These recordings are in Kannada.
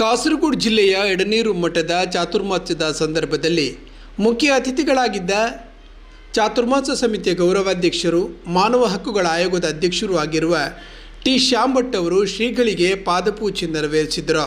ಕಾಸರಗೋಡು ಜಿಲ್ಲೆಯ ಎಡನೀರು ಮಠದ ಚಾತುರ್ಮಾಸ್ಯದ ಸಂದರ್ಭದಲ್ಲಿ ಮುಖ್ಯ ಅತಿಥಿಗಳಾಗಿದ್ದ ಚಾತುರ್ಮಾಸ ಸಮಿತಿಯ ಗೌರವಾಧ್ಯಕ್ಷರು, ಮಾನವ ಹಕ್ಕುಗಳ ಆಯೋಗದ ಅಧ್ಯಕ್ಷರೂ ಆಗಿರುವ ಟಿ. ಶ್ಯಾಮ್ ಭಟ್ ಅವರು ಶ್ರೀಗಳಿಗೆ ಪಾದಪೂಜೆ ನೆರವೇರಿಸಿದರು.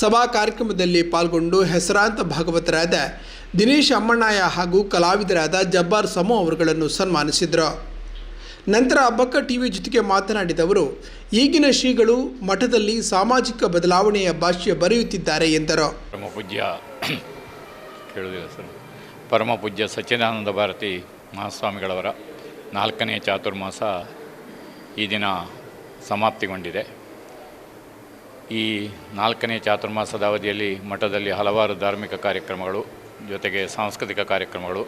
ಸಭಾ ಕಾರ್ಯಕ್ರಮದಲ್ಲಿ ಪಾಲ್ಗೊಂಡು ಹೆಸರಾಂತ ಭಾಗವತರಾದ ದಿನೇಶ್ ಅಮ್ಮಣ್ಣಾಯ ಹಾಗೂ ಕಲಾವಿದರಾದ ಜಬ್ಬಾರ್ ಸಮೋ ಅವರುಗಳನ್ನು ಸನ್ಮಾನಿಸಿದರು. ನಂತರ ಅಬ್ಬಕ್ಕ ಟಿವಿ ಜೊತೆಗೆ ಮಾತನಾಡಿದ ಅವರು, ಈಗಿನ ಶ್ರೀಗಳು ಮಠದಲ್ಲಿ ಸಾಮಾಜಿಕ ಬದಲಾವಣೆಯ ಭಾಷೆ ಬರೆಯುತ್ತಿದ್ದಾರೆ ಎಂದರು. ಕೇಳುವುದಿಲ್ಲ ಸರ್? ಪರಮ ಪೂಜ್ಯ ಸಚ್ಚಿದಾನಂದ ಭಾರತಿ ಮಹಾಸ್ವಾಮಿಗಳವರ ನಾಲ್ಕನೇ ಚಾತುರ್ಮಾಸ ಈ ದಿನ ಸಮಾಪ್ತಿಗೊಂಡಿದೆ. ಈ ನಾಲ್ಕನೇ ಚಾತುರ್ಮಾಸದ ಅವಧಿಯಲ್ಲಿ ಮಠದಲ್ಲಿ ಹಲವಾರು ಧಾರ್ಮಿಕ ಕಾರ್ಯಕ್ರಮಗಳು, ಜೊತೆಗೆ ಸಾಂಸ್ಕೃತಿಕ ಕಾರ್ಯಕ್ರಮಗಳು.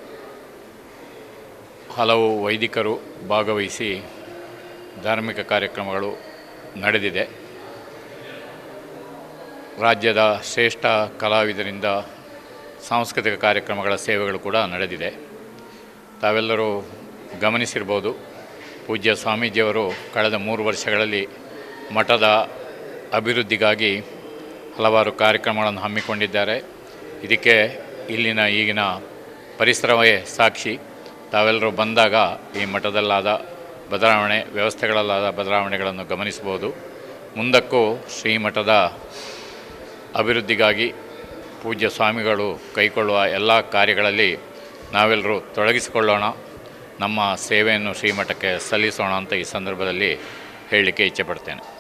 ಹಲವು ವೈದಿಕರು ಭಾಗವಹಿಸಿ ಧಾರ್ಮಿಕ ಕಾರ್ಯಕ್ರಮಗಳು ನಡೆದಿದೆ. ರಾಜ್ಯದ ಶ್ರೇಷ್ಠ ಕಲಾವಿದರಿಂದ ಸಾಂಸ್ಕೃತಿಕ ಕಾರ್ಯಕ್ರಮಗಳ ಸೇವೆಗಳು ಕೂಡ ನಡೆದಿದೆ. ತಾವೆಲ್ಲರೂ ಗಮನಿಸಿರ್ಬೋದು, ಪೂಜ್ಯ ಸ್ವಾಮೀಜಿಯವರು ಕಳೆದ ಮೂರು ವರ್ಷಗಳಲ್ಲಿ ಮಠದ ಅಭಿವೃದ್ಧಿಗಾಗಿ ಹಲವಾರು ಕಾರ್ಯಕ್ರಮಗಳನ್ನು ಹಮ್ಮಿಕೊಂಡಿದ್ದಾರೆ. ಇದಕ್ಕೆ ಇಲ್ಲಿನ ಈಗಿನ ಪರಿಸರವೇ ಸಾಕ್ಷಿ. ತಾವೆಲ್ಲರೂ ಬಂದಾಗ ಈ ಮಠದಲ್ಲಾದ ಬದಲಾವಣೆ, ವ್ಯವಸ್ಥೆಗಳಲ್ಲಾದ ಬದಲಾವಣೆಗಳನ್ನು ಗಮನಿಸಬಹುದು. ಮುಂದಕ್ಕೂ ಶ್ರೀಮಠದ ಅಭಿವೃದ್ಧಿಗಾಗಿ ಪೂಜ್ಯ ಸ್ವಾಮಿಗಳು ಕೈಗೊಳ್ಳುವ ಎಲ್ಲ ಕಾರ್ಯಗಳಲ್ಲಿ ನಾವೆಲ್ಲರೂ ತೊಡಗಿಸಿಕೊಳ್ಳೋಣ. ನಮ್ಮ ಸೇವೆಯನ್ನು ಶ್ರೀಮಠಕ್ಕೆ ಸಲ್ಲಿಸೋಣ ಅಂತ ಈ ಸಂದರ್ಭದಲ್ಲಿ ಹೇಳಲಿಕ್ಕೆ ಇಚ್ಛೆಪಡ್ತೇನೆ.